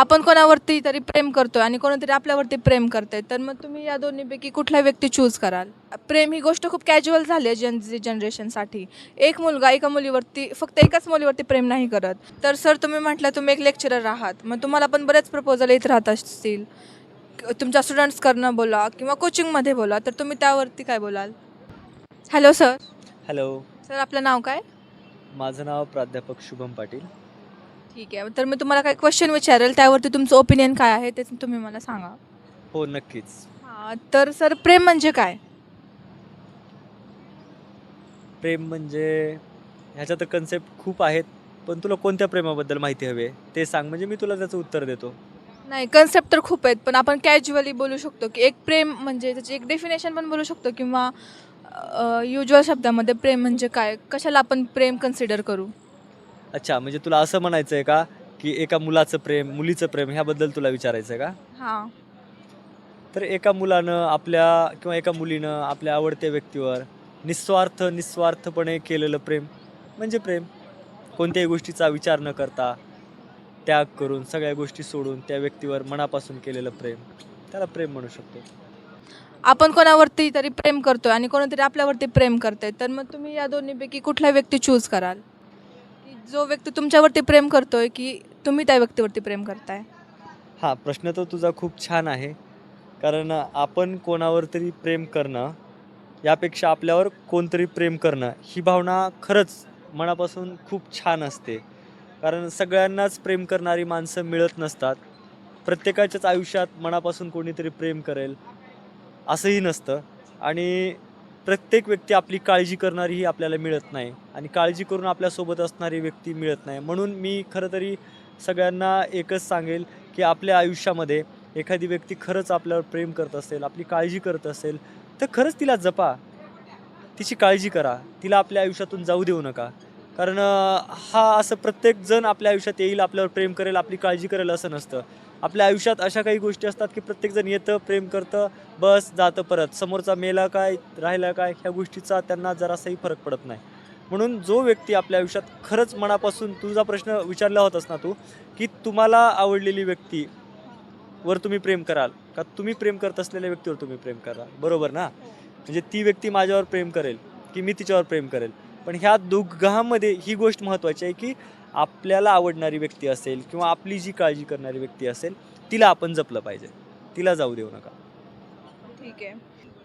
आपण कोणावरती तरी प्रेम करतोय आणि कोणतरी आपल्यावरती प्रेम करतंय तर मग तुम्ही या दोन्हीपैकी कुठला व्यक्ती चूज कराल? प्रेम ही गोष्ट खूप कॅज्युअल झाली आहे जन जनरेशनसाठी एक मुलगा एका मुलीवरती फक्त एकाच मुलीवरती प्रेम नाही करत. तर सर तुम्ही म्हटलं तुम्ही एक लेक्चरर आहात. मग तुम्हाला पण बरेच प्रपोजल येत राहत असतील. तुमच्या स्टुडंट्सकडनं बोला किंवा कोचिंगमध्ये बोला तर तुम्ही त्यावरती काय बोलाल? हॅलो सर हॅलो सर आपलं नाव काय? माझं नाव प्राध्यापक शुभम पाटील. ठीक आहे. तर मी तुम्हाला काही क्वेश्चन विचारेल. त्यावरती तुमचं ओपिनियन काय आहे ते तुम्ही मला सांगा. हो नक्कीच. हां तर सर प्रेम म्हणजे काय? प्रेम म्हणजे ह्याच्या तर कन्सेप्ट खूप आहेत पण तुला कोणत्या प्रेमाबद्दल माहिती हवी आहे? ते सांग. म्हणजे मी तुला त्याचं उत्तर देतो. नाही कन्सेप्ट तर खूप आहेत पण आपण कॅज्युअली बोलू शकतो की एक प्रेम म्हणजे त्याची एक डेफिनेशन पण बोलू शकतो किंवा युजल शब्दामध्ये प्रेम म्हणजे काय? कशाला आपण प्रेम कन्सिडर करू? अच्छा म्हणजे तुला असं म्हणायचं आहे का की एका मुलाचं प्रेम मुलीचं प्रेम ह्याबद्दल तुला विचारायचं आहे का? हां. तर एका मुलानं आपल्या किंवा एका मुलीनं आपल्या आवडत्या व्यक्तीवर निस्वार्थ निस्वार्थपणे केलेलं प्रेम म्हणजे प्रेम कोणत्याही गोष्टीचा विचार न करता त्याग करून सगळ्या गोष्टी सोडून त्या व्यक्तीवर मनापासून केलेलं प्रेम त्याला प्रेम म्हणू शकतो. आपण कोणावरती तरी प्रेम करतोय आणि कोणतरी आपल्यावरती प्रेम करतंय तर मग तुम्ही या दोन्हीपैकी कुठला व्यक्ती चूज कराल? जो व्यक्ती तुमच्यावरती प्रेम करतोय की तुम्ही त्या व्यक्तीवरती प्रेम करताय? हा प्रश्न तर तुझा खूप छान आहे. कारण आपण कोणावर तरी प्रेम करणं यापेक्षा आपल्यावर कोणतरी प्रेम करणं ही भावना खरंच मनापासून खूप छान असते. कारण सगळ्यांनाच प्रेम करणारी माणसं मिळत नसतात. प्रत्येकाच्याच आयुष्यात मनापासून कोणीतरी प्रेम करेल असंही नसतं. आणि प्रत्येक व्यक्ती आपली काळजी करणारी ही आपल्याला मिळत नाही आणि काळजी करून आपल्यासोबत असणारी व्यक्ती मिळत नाही. म्हणून मी खरं तरी सगळ्यांना एकच सांगेल की आपल्या आयुष्यामध्ये एखादी व्यक्ती खरंच आपल्यावर प्रेम करत असेल आपली काळजी करत असेल तर खरंच तिला जपा. तिची काळजी करा. तिला आपल्या आयुष्यातून जाऊ देऊ नका. कारण हा असं प्रत्येकजण आपल्या आयुष्यात येईल आपल्यावर प्रेम करेल आपली काळजी करेल असं नसतं. आपल्या आयुष्यात अशा काही गोष्टी असतात की प्रत्येकजण येतं प्रेम करतं बस जातं परत. समोरचा मेला काय राहिला काय ह्या गोष्टीचा त्यांना जरासाही फरक पडत नाही. म्हणून जो व्यक्ती आपल्या आयुष्यात खरंच मनापासून तुझा प्रश्न विचारला होतास ना तू की तुम्हाला आवडलेली व्यक्ती वर तुम्ही प्रेम कराल का तुम्ही प्रेम करत असलेल्या व्यक्तीवर तुम्ही प्रेम कराल? बरोबर ना? म्हणजे ती व्यक्ती माझ्यावर प्रेम करेल की मी तिच्यावर प्रेम करेल. पण ह्या दोघांमध्ये ही गोष्ट महत्त्वाची आहे की आपल्याला आवडणारी व्यक्ती असेल किंवा आपली जी काळजी करणारी व्यक्ती असेल तिला आपण जपलं पाहिजे. तिला जाऊ देऊ नका. ठीक आहे.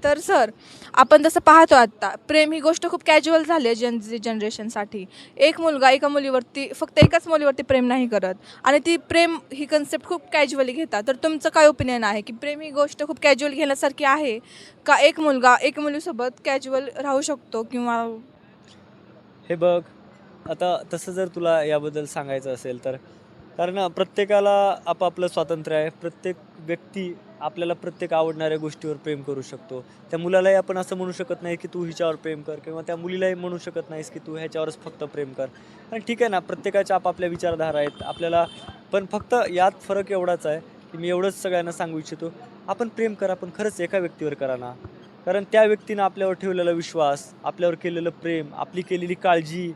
तर सर आपण जसं पाहतो आत्ता प्रेम ही गोष्ट खूप कॅज्युअल झाली आहे जन जनरेशनसाठी एक मुलगा एका मुलीवरती फक्त एकाच मुलीवरती प्रेम नाही करत. आणि ती प्रेम ही कन्सेप्ट खूप कॅज्युअली घेतात. तर तुमचं काय ओपिनियन आहे की प्रेम ही गोष्ट खूप कॅज्युअल घेण्यासारखी आहे? का एक मुलगा एक मुलीसोबत कॅज्युअल राहू शकतो किंवा हे बघ आता तसं जर तुला याबद्दल सांगायचं असेल तर कारण प्रत्येकाला आपापलं स्वातंत्र्य आहे प्रत्येक व्यक्ती आपल्याला प्रत्येक आवडणाऱ्या गोष्टीवर प्रेम करू शकतो. त्या मुलालाही आपण असं म्हणू शकत नाही की तू हिच्यावर प्रेम कर किंवा त्या मुलीलाही म्हणू शकत नाहीस की तू ह्याच्यावरच फक्त प्रेम कर. आणि ठीक आहे ना प्रत्येकाच्या आपापल्या विचारधारा आहेत आपल्याला पण फक्त यात फरक एवढाच आहे की मी एवढंच सगळ्यांना सांगू इच्छितो आपण प्रेम करा पण खरंच एका व्यक्तीवर करा ना. कारण त्या व्यक्तीनं आपल्यावर ठेवलेला विश्वास आपल्यावर केलेलं प्रेम आपली केलेली काळजी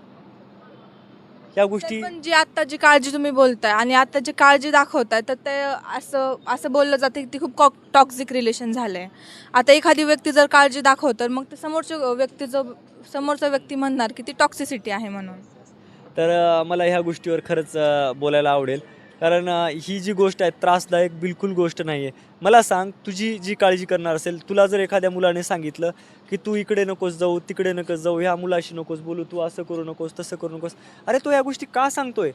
ह्या गोष्टी पण जी आता जी काळजी तुम्ही बोलताय आणि आता जी काळजी दाखवताय तर ते असं असं बोललं जातं की ती खूप टॉक्सिक रिलेशन झालंय. आता एखादी व्यक्ती जर काळजी दाखव तर मग ते समोरच्या व्यक्तीचं समोरचा व्यक्ती म्हणणार की ती टॉक्सिसिटी आहे म्हणून. तर अ, मला ह्या गोष्टीवर खरंच अ, बोलायला आवडेल. कारण ही जी गोष्ट आहे त्रासदायक बिलकुल गोष्ट नाही आहे मला सांग तुझी जी काळजी करणार असेल तुला जर एखाद्या मुलाने सांगितलं की तू इकडे नकोस जाऊ तिकडे नकोस जाऊ ह्या मुलाशी नकोस बोलू तू असं करू नकोस तसं करू नकोस अरे तो या गोष्टी का सांगतोय?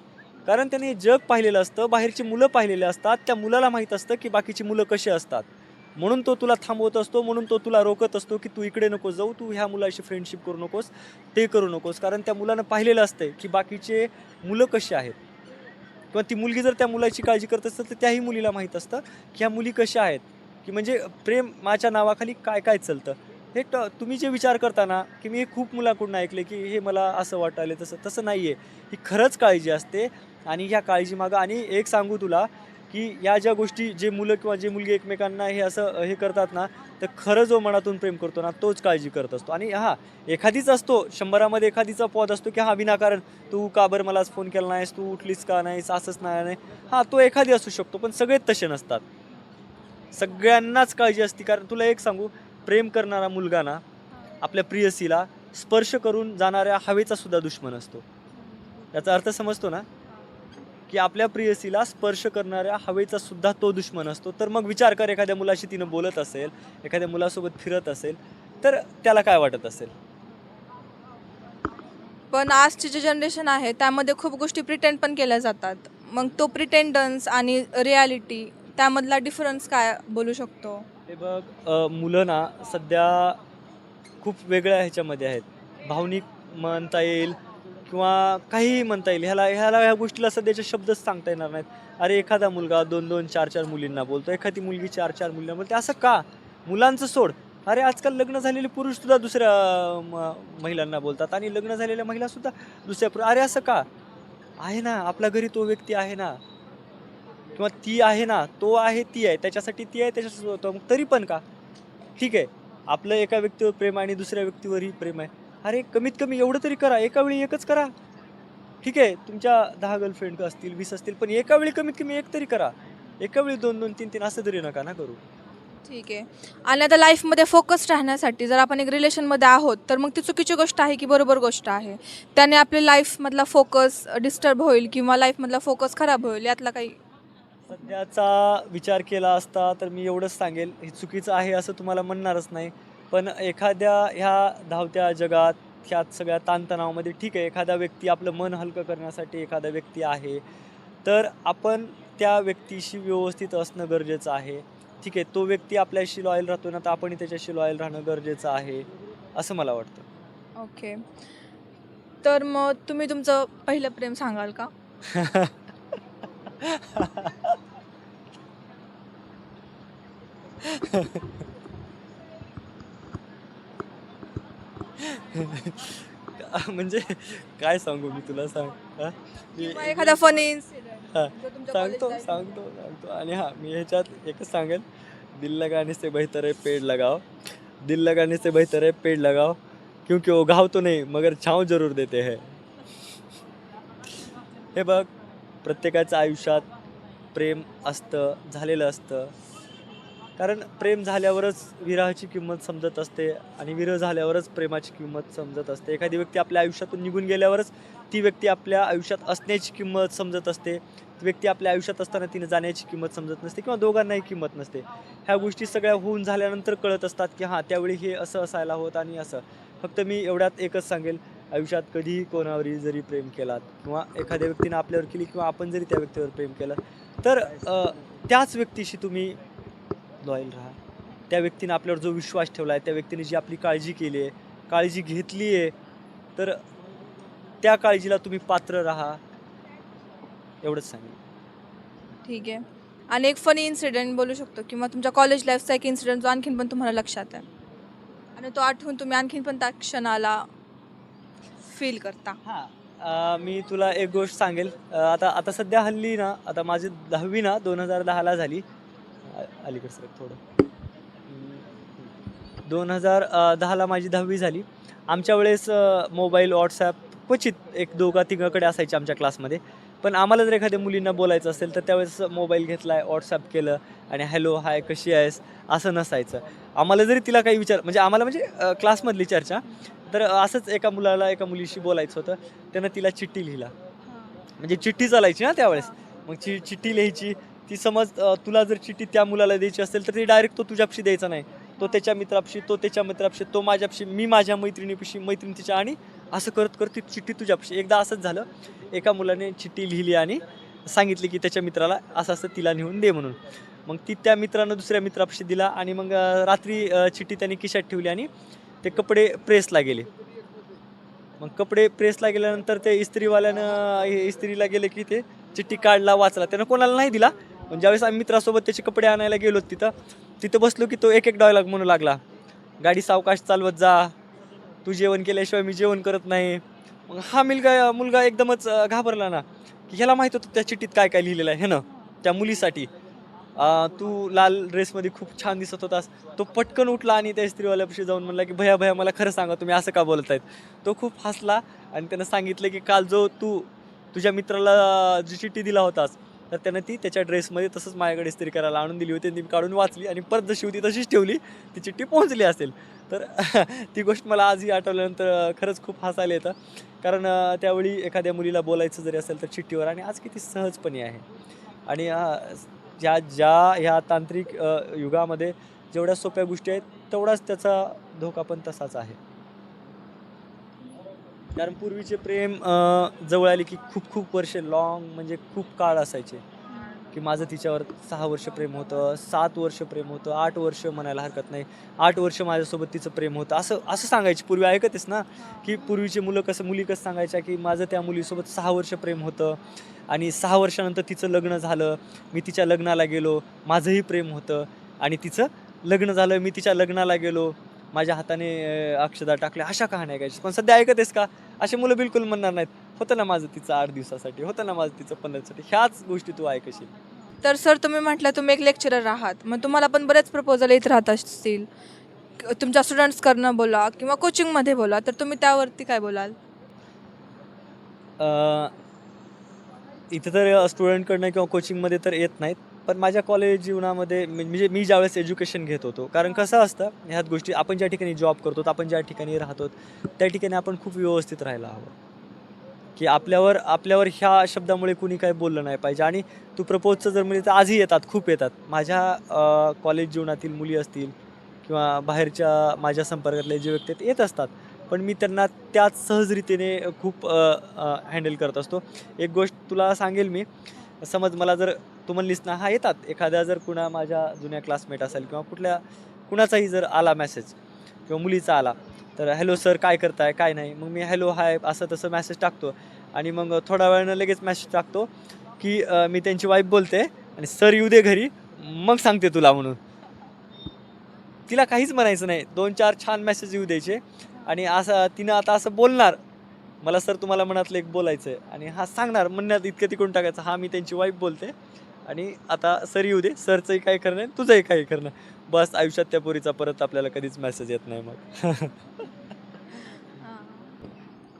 कारण त्याने जग पाहिलेलं असतं बाहेरची मुलं पाहिलेली असतात त्या मुलाला माहीत असतं की बाकीची मुलं कशी असतात. म्हणून तो तुला थांबवत असतो म्हणून तो तुला रोकत असतो की तू इकडे नकोस जाऊ तू ह्या मुलाशी फ्रेंडशिप करू नकोस ते करू नकोस. कारण त्या मुलानं पाहिलेलं असतंय की बाकीचे मुलं कशी आहेत. किंवा ती मुलगी जर त्या मुलाची काळजी करत असेल तर त्याही मुलीला माहीत असतं की ह्या मुली कशा आहेत. की म्हणजे प्रेम माझ्या नावाखाली काय काय चालतं? हे ट तुम्ही जे विचार करताना की मी हे खूप मुलाकडून ऐकले की हे मला असं वाटायलं तसं तसं नाही आहे ही खरंच काळजी असते आणि ह्या काळजीमागं आणि एक सांगू तुला की या ज्या गोष्टी जे मुलं किंवा जे मुलगी एकमेकांना हे असं हे करतात ना तर खरं जो मनातून प्रेम करतो ना तोच काळजी करत असतो. आणि हा एखादीच असतो शंभरामध्ये एखादीचा पद असतो की हा विनाकारण तू का बरं मला फोन केला नाहीस तू उठलीस का नाहीस असंच नाही नाही. हा तो एखादी असू शकतो पण सगळेच तसे नसतात. सगळ्यांनाच काळजी असते. कारण तुला एक सांगू प्रेम करणारा मुलगा ना आपल्या प्रियसीला स्पर्श करून जाणाऱ्या हवेचा सुद्धा दुश्मन असतो. याचा अर्थ समजतो ना? की आपल्या प्रियसीला स्पर्श करणाऱ्या हवेचा सुद्धा तो दुश्मन असतो. तर मग विचार कर एखाद्या मुलाशी तिनं बोलत असेल एखाद्या मुलासोबत फिरत असेल तर त्याला काय वाटत असेल? पण आजची जे जनरेशन आहे त्यामध्ये खूप गोष्टी प्रिटेंड पण केल्या जातात. मग तो प्रिटेंडन्स आणि रियालिटी त्यामधला डिफरन्स काय बोलू शकतो? हे बघ अ, मुलं ना सध्या खूप वेगळ्या ह्याच्यामध्ये आहेत. भावनिक म्हणता येईल किंवा काहीही म्हणता येईल ह्याला ह्याला ह्या गोष्टीला सध्याचे शब्दच सांगता येणार नाहीत. अरे एखादा मुलगा दोन दोन चार चार मुलींना बोलतो एखादी मुलगी चार चार मुलींना बोलते असं का? मुलांचं सोड. अरे आजकाल लग्न झालेले पुरुषसुद्धा दुसऱ्या म- महिलांना बोलतात आणि लग्न झालेल्या महिलासुद्धा दुसऱ्या पुरुष अरे असं का? आहे ना आपल्या घरी तो व्यक्ती आहे ना. किंवा ती आहे ना तो आहे ती आहे त्याच्यासाठी ती आहे त्याच्यासाठी मग तरी पण का? ठीक आहे आपलं एका व्यक्तीवर प्रेम आहे आणि दुसऱ्या व्यक्तीवरही प्रेम आहे. अरे कमीत कमी एवढं तरी करा. एका वेळी एकच करा. ठीक आहे तुमच्या दहा गर्लफ्रेंड असतील वीस असतील पण एका वेळी कमीत कमी एक तरी करा. एका वेळी दोन दोन तीन तीन असं तरी नका ना करू. ठीक आहे. आणि आता लाईफमध्ये फोकस राहण्यासाठी जर आपण एक रिलेशनमध्ये आहोत तर मग ती चुकीची गोष्ट आहे की बरोबर गोष्ट आहे? त्याने आपल्या लाईफमधला फोकस डिस्टर्ब होईल किंवा लाईफमधला फोकस खराब होईल यातला काही? सध्याचा विचार केला असता तर मी एवढंच सांगेल. हे चुकीचं आहे असं तुम्हाला म्हणणारच नाही. पण एखाद्या ह्या धावत्या जगात ह्यात सगळ्या ताणतणावामध्ये ठीक आहे एखादा व्यक्ती आपलं मन हलकं करण्यासाठी एखादा व्यक्ती आहे तर आपण त्या व्यक्तीशी व्यवस्थित असणं गरजेचं आहे. ठीक आहे तो व्यक्ती आपल्याशी लॉयल राहतो ना तर आपणही त्याच्याशी लॉयल राहणं गरजेचं आहे असं मला वाटतं. ओके. तर मग तुम्ही तुमचं पहिलं प्रेम सांगाल का? म्हणजे काय सांगू मी तुला सांग हा? मी- किंवा एखादा फनी इन्सिडेंट सांगतो सांगतो सांगतो. आणि हा मी ह्याच्यात एकच सांगेल. दिल लगाने से बेहतर है पेड़ लगाओ दिल लगाने से बेहतर है पेड़ लगाओ क्योंकि वो घाव तो नहीं मगर छाव जरूर देते हैं. हे बघ प्रत्येकाच्या आयुष्यात प्रेम असतं झालेलं असतं. कारण प्रेम झाल्यावरच विराहाची किंमत समजत असते आणि विरह झाल्यावरच प्रेमाची किंमत समजत असते. एखादी व्यक्ती आपल्या आयुष्यातून निघून गेल्यावरच ती व्यक्ती आपल्या आयुष्यात असण्याची किंमत समजत असते. ती व्यक्ती आपल्या आयुष्यात असताना तिने जाण्याची किंमत समजत नसते किंवा दोघांनाही किंमत नसते. ह्या गोष्टी सगळ्या होऊन झाल्यानंतर कळत असतात की हां त्यावेळी हे असं असायला होत आणि असं. फक्त मी एवढ्यात एकच सांगेल आयुष्यात कधीही कोणावरही जरी प्रेम केलात किंवा एखाद्या व्यक्तीनं आपल्यावर केली किंवा आपण जरी त्या व्यक्तीवर प्रेम केलं तर त्याच व्यक्तीशी तुम्ही लॉयल राहा. त्या व्यक्तीने आपल्यावर जो विश्वास ठेवला आहे त्या व्यक्तीने जी आपली काळजी केली आहे काळजी घेतली आहे तर त्या काळजीला तुम्ही पात्र राहा एवढंच सांगेल ठीक आहे. आणि एक फनी इन्सिडेंट बोलू शकतो किंवा तुमच्या कॉलेज लाईफचा एक इन्सिडेंट जो आणखीन पण तुम्हाला लक्षात आहे. आणि तो आठवून तुम्ही आणखीन पण त्या क्षणाला फील करता. हां मी तुला एक गोष्ट सांगेल. आता आता सध्या हल्ली ना आता माझी दहावी ना दोन हजार दहाला झाली. अलीकडे सर थोडं. दोन हजार दहाला माझी दहावी झाली. आमच्या वेळेस मोबाईल व्हॉट्सॲप क्वचित एक दोघा तिघाकडे असायचे आमच्या क्लासमध्ये. पण आम्हाला जर एखाद्या मुलींना बोलायचं असेल तर त्यावेळेस मोबाईल घेतला आहे व्हॉट्सॲप केलं आणि हॅलो हाय कशी आहेस? असं नसायचं. आम्हाला जरी तिला काही विचार म्हणजे आम्हाला म्हणजे क्लासमधली चर्चा. तर असंच एका मुलाला एका मुलीशी बोलायचं होतं. त्यानं तिला चिठ्ठी लिहिला. म्हणजे चिठ्ठी चालायची ना त्यावेळेस. मग चि चिठ्ठी लिहायची. ती समज तुला जर चिठ्ठी त्या मुलाला द्यायची असेल तर ती डायरेक्ट तो तुझ्यापाशी द्यायचा नाही. तो त्याच्या मित्रापशी तो त्याच्या मित्रापाशी तो माझ्यापाशी मी माझ्या मैत्रिणीपाशी मैत्रिणी तिच्या आणि असं करत करत ती चिठ्ठी तुझ्यापाशी. एकदा असंच झालं एका मुलाने चिठ्ठी लिहिली आणि सांगितली की त्याच्या मित्राला असं असं तिला नेऊन दे म्हणून. मग ती त्या मित्रानं दुसऱ्या मित्रापशी दिला आणि मग रात्री चिठ्ठी त्यांनी खिशात ठेवली आणि ते कपडे प्रेसला गेले. मग कपडे प्रेसला गेल्यानंतर ते इस्त्रीवाल्यानं हे इस्त्रीला गेले की ते चिठ्ठी काढला वाचला. त्यानं कोणाला नाही दिला. पण ज्यावेळेस आम्ही मित्रासोबत त्याचे कपडे आणायला गेलो तिथं तिथं बसलो की तो एक एक डायलॉग म्हणू लागला. गाडी सावकाश चालवत जा. तू जेवण केल्याशिवाय मी जेवण करत नाही. मग हा मुलगा मुलगा एकदमच घाबरला ना की ह्याला माहीत होतं त्या चिठ्ठीत काय काय लिहिलेलं आहे हे ना? त्या मुलीसाठी. तू लाल ड्रेसमध्ये खूप छान दिसत होतास. तो पटकन उठला आणि त्या स्त्रीवाल्यापाशी जाऊन म्हणला की भया भया मला खरं सांगा तुम्ही असं का बोलत आहेत तो खूप हसला आणि त्यानं सांगितलं की काल जो तू तुझ्या मित्राला जी चिठ्ठी दिला होतास तर त्यानं ती त्याच्या ड्रेसमध्ये तसंच माझ्याकडे इस्त्री करायला आणून दिली होती. ती काढून वाचली आणि परत जशी होती तशीच ठेवली. ती चिठ्ठी पोहोचली असेल. तर ती गोष्ट मला आजही आठवल्यानंतर खरंच खूप हसायला येतं. कारण त्यावेळी एखाद्या मुलीला बोलायचं जरी असेल तर चिठ्ठीवर. आणि आज किती सहजपणे आहे. आणि ज्या ज्या ह्या तांत्रिक युगामध्ये जेवढ्या सोप्या गोष्टी आहेत तेवढाच त्याचा धोका पण तसाच आहे. कारण पूर्वीचे प्रेम अं, जवळ आले की खूप खूप वर्षे लॉंग म्हणजे खूप काळ असायचे. की माझं तिच्यावर सहा वर्ष प्रेम होतं सात वर्ष प्रेम होतं आठ वर्ष म्हणायला हरकत नाही. आठ वर्ष माझ्यासोबत तिचं प्रेम होतं. असं असं सांगायची. पूर्वी ऐकतेस ना? की पूर्वीचे मुलं कसं मुली कसं सांगायच्या की माझं त्या मुलीसोबत सहा वर्ष प्रेम होतं आणि सहा वर्षानंतर तिचं लग्न झालं. मी तिच्या लग्नाला गेलो. माझंही प्रेम होतं आणि तिचं लग्न झालं. मी तिच्या लग्नाला गेलो. माझ्या हाताने अक्षदा टाकल्या. अशा कहाण्या ऐकायच्या पण सध्या ऐकतेस का? असे मुलं बिलकुल म्हणणार नाहीत. होतं ना माझं तिचं आठ दिवसासाठी? होतं ना माझं तिचं पंधरा दिवसासाठी ह्याच गोष्टी तू ऐकशील. तर सर तुम्ही म्हटलं तुम्ही एक लेक्चरर आहात. मग तुम्हाला पण बरेच प्रपोजल येत राहत असतील. तुमच्या स्टुडंट्सकडनं बोला किंवा कोचिंगमध्ये बोला. तर तुम्ही त्यावरती काय बोलाल? इथं तर स्टुडंटकडनं किंवा कोचिंगमध्ये तर येत नाहीत. पण माझ्या कॉलेज जीवनामध्ये म्हणजे मी ज्यावेळेस एज्युकेशन घेत होतो कारण कसं असतं ह्यात गोष्टी आपण ज्या ठिकाणी जॉब करतो आपण ज्या ठिकाणी राहतो त्या ठिकाणी आपण खूप व्यवस्थित राहायला हवं. की आपल्यावर आपल्यावर ह्या शब्दामुळे कुणी काय बोललं नाही पाहिजे. आणि तू प्रपोजचं जर म्हणजे तर आजही येतात खूप येतात. माझ्या कॉलेज जीवनातील मुली असतील किंवा बाहेरच्या माझ्या संपर्कातले जे व्यक्ती आहेत येत असतात. पण मी त्यांना त्याच सहजरीतीने खूप हँडल करत असतो. एक गोष्ट तुला सांगेल मी. समज मला जर तू म्हणलीस ना हा येतात. एखाद्या जर कुणा माझ्या जुन्या क्लासमेट असेल किंवा कुठल्या कुणाचाही जर आला मेसेज किंवा मुलीचा आला तर हॅलो सर काय करताय? काय नाही? मग मी हॅलो हाय असं तसं मॅसेज टाकतो. आणि मग थोड्या वेळानं लगेच मॅसेज टाकतो की अ, मी त्यांची वाईफ बोलते आणि सर येऊ दे घरी मग सांगते तुला म्हणून. तिला काहीच म्हणायचं नाही. दोन चार छान मेसेज येऊ द्यायचे. आणि असं तिनं आता असं बोलणार. मला सर तुम्हाला मनातलं एक बोलायचं आहे आणि हा सांगणार म्हणण्यात इतकं तिकडून टाकायचं हा मी त्यांची वाईफ बोलते. आणि आता सर येऊ दे. सरचंही काय करणं आहे, तुझंही काही करणं बस आयुष्यात त्या पोरीचा परत आपल्याला कधीच मेसेज येत नाही मग.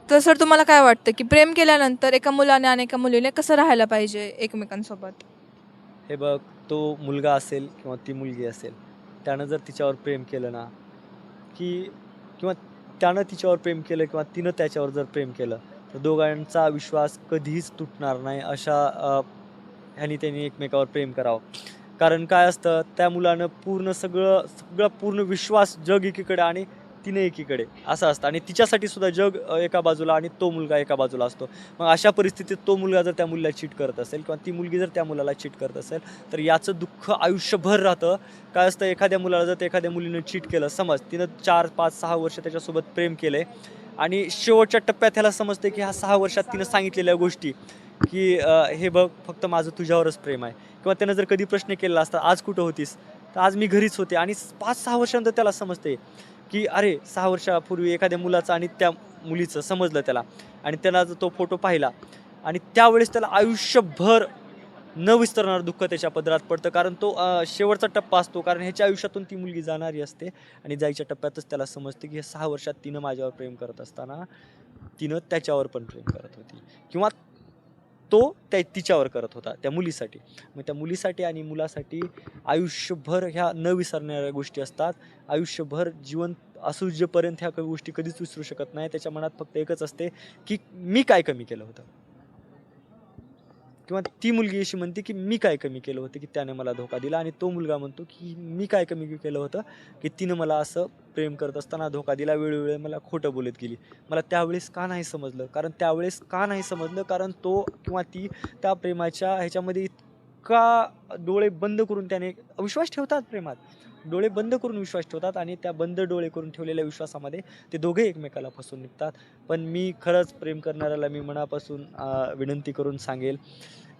तर सर तुम्हाला काय वाटतं की प्रेम केल्यानंतर एका मुलाने आणि एका मुलीने कसं राहायला पाहिजे एकमेकांसोबत? हे बघ तो मुलगा असेल किंवा ती मुलगी असेल त्यानं जर तिच्यावर प्रेम केलं ना की किंवा त्यानं तिच्यावर प्रेम केलं किंवा तिनं त्याच्यावर जर प्रेम केलं तर दोघांचा विश्वास कधीच तुटणार नाही अशा ह्यानी त्यांनी एकमेकावर प्रेम करावं. कारण काय असतं त्या मुलानं पूर्ण सगळं सगळं पूर्ण विश्वास जग एकीकडे आणि तिने एकीकडे. असं असतं. आणि तिच्यासाठी सुद्धा जग एका बाजूला आणि तो मुलगा एका बाजूला असतो. मग अशा परिस्थितीत तो मुलगा जर त्या मुलीला चीट करत असेल किंवा ती मुलगी जर त्या मुलाला चीट करत असेल तर याचं दुःख आयुष्यभर राहतं. काय असतं एखाद्या मुलाला जर एखाद्या मुलीनं चीट केलं समज तिनं चार पाच सहा वर्ष त्याच्यासोबत प्रेम केलंय आणि शेवटच्या टप्प्यात ह्याला समजते की ह्या सहा वर्षात तिनं सांगितलेल्या गोष्टी. की हे बघ फक्त माझं तुझ्यावरच प्रेम आहे. किंवा त्यानं जर कधी प्रश्न केला असता आज कुठं होतीस? तर आज मी घरीच होते. आणि पाच सहा वर्षानंतर त्याला समजते की अरे सहा वर्षापूर्वी एखाद्या मुलाचं आणि त्या मुलीचं समजलं त्याला. आणि त्याला जर तो फोटो पाहिला. आणि त्यावेळेस त्याला आयुष्यभर न विस्तरणारं दुःख त्याच्या पदरात पडतं. कारण तो शेवटचा टप्पा असतो. कारण ह्याच्या आयुष्यातून ती मुलगी जाणारी असते. आणि जायच्या टप्प्यातच त्याला समजते की हे सहा वर्षात तिनं माझ्यावर प्रेम करत असताना तिनं त्याच्यावर पण प्रेम करत होती. किंवा तो त्या तिच्यावर करत होता त्या मुलीसाठी. मग त्या मुलीसाठी आणि मुलासाठी आयुष्यभर ह्या न विसरणाऱ्या गोष्टी असतात. आयुष्यभर जीवन असूजेपर्यंत ह्या काही गोष्टी कधीच विसरू शकत नाही. त्याच्या मनात फक्त एकच असते की मी काय कमी केलं होतं? किंवा ती मुलगी अशी म्हणते की मी काय कमी केलं होतं की त्याने मला धोका दिला आणि तो मुलगा म्हणतो की मी काय कमी केलं होतं की तिनं मला असं प्रेम करत असताना धोका दिला वेळोवेळी मला खोटं बोलत गेली. मला त्यावेळेस का नाही समजलं? कारण त्यावेळेस का नाही समजलं? कारण तो किंवा ती त्या प्रेमाच्या ह्याच्यामध्ये इतका डोळे बंद करून त्याने विश्वास ठेवतात प्रेमात. डोळे बंद करून विश्वास ठेवतात आणि त्या बंद डोळे करून ठेवलेल्या विश्वासामध्ये ते दोघे एकमेकाला फसवून निघतात. पण मी खरंच प्रेम करणाऱ्याला मी मनापासून विनंती करून सांगेल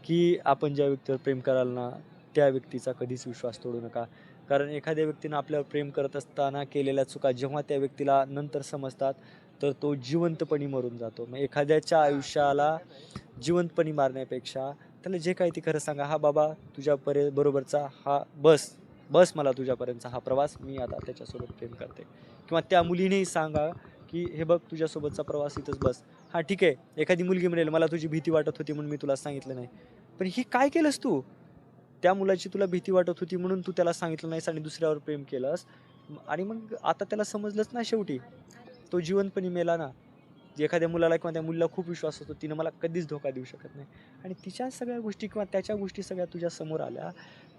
की आपण ज्या व्यक्तीवर प्रेम कराल ना त्या व्यक्तीचा कधीच विश्वास तोडू नका. कारण एखाद्या व्यक्तीनं आपल्यावर प्रेम करत असताना केलेल्या चुका जेव्हा त्या व्यक्तीला नंतर समजतात तर तो जिवंतपणी मरून जातो. मग एखाद्याच्या आयुष्याला जिवंतपणी मारण्यापेक्षा त्याला जे काही ते खरं सांगा हा बाबा तुझ्या परे बरोबरचा हा बस बस मला तुझ्यापर्यंतचा हा प्रवास मी आता त्याच्यासोबत प्रेम करते. किंवा त्या मुलीनेही सांगा की हे बघ तुझ्यासोबतचा प्रवास इथंच बस. हां ठीक आहे. एखादी मुलगी म्हणेल मला तुझी भीती वाटत होती म्हणून मी तुला सांगितलं नाही. पण हे काय केलंस तू? त्या मुलाची तुला भीती वाटत होती म्हणून तू त्याला सांगितलं नाहीस आणि दुसऱ्यावर प्रेम केलंस. आणि मग आता त्याला समजलंच ना शेवटी. तो जीवनपणी मेला ना. एखाद्या मुलाला किंवा त्या मुलीला खूप विश्वास असतो तिनं मला कधीच धोका देऊ शकत नाही. आणि तिच्या सगळ्या गोष्टी किंवा त्याच्या गोष्टी सगळ्या तुझ्या समोर आल्या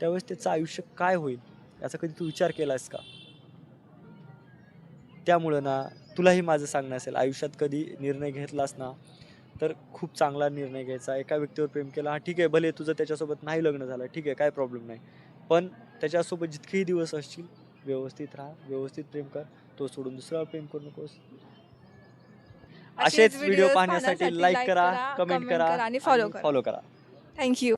त्यावेळेस त्याचं आयुष्य काय होईल? याचा कधी तू विचार केलास का? त्यामुळं ना तुलाही माझं सांगणं असेल आयुष्यात कधी निर्णय घेतलास ना तर खूप चांगला निर्णय घ्यायचा. एका व्यक्तीवर प्रेम केला हा ठीक आहे भले तुझं त्याच्यासोबत नाही लग्न झालं ठीक आहे काय प्रॉब्लेम नाही. पण त्याच्यासोबत जितकेही दिवस असतील व्यवस्थित राहा व्यवस्थित प्रेम कर तो सोडून दुसऱ्यावर प्रेम करू नकोस. असेच व्हिडिओ पाहण्यासाठी लाईक करा कमेंट करा आणि फॉलो करा. फॉलो करा. थँक्यू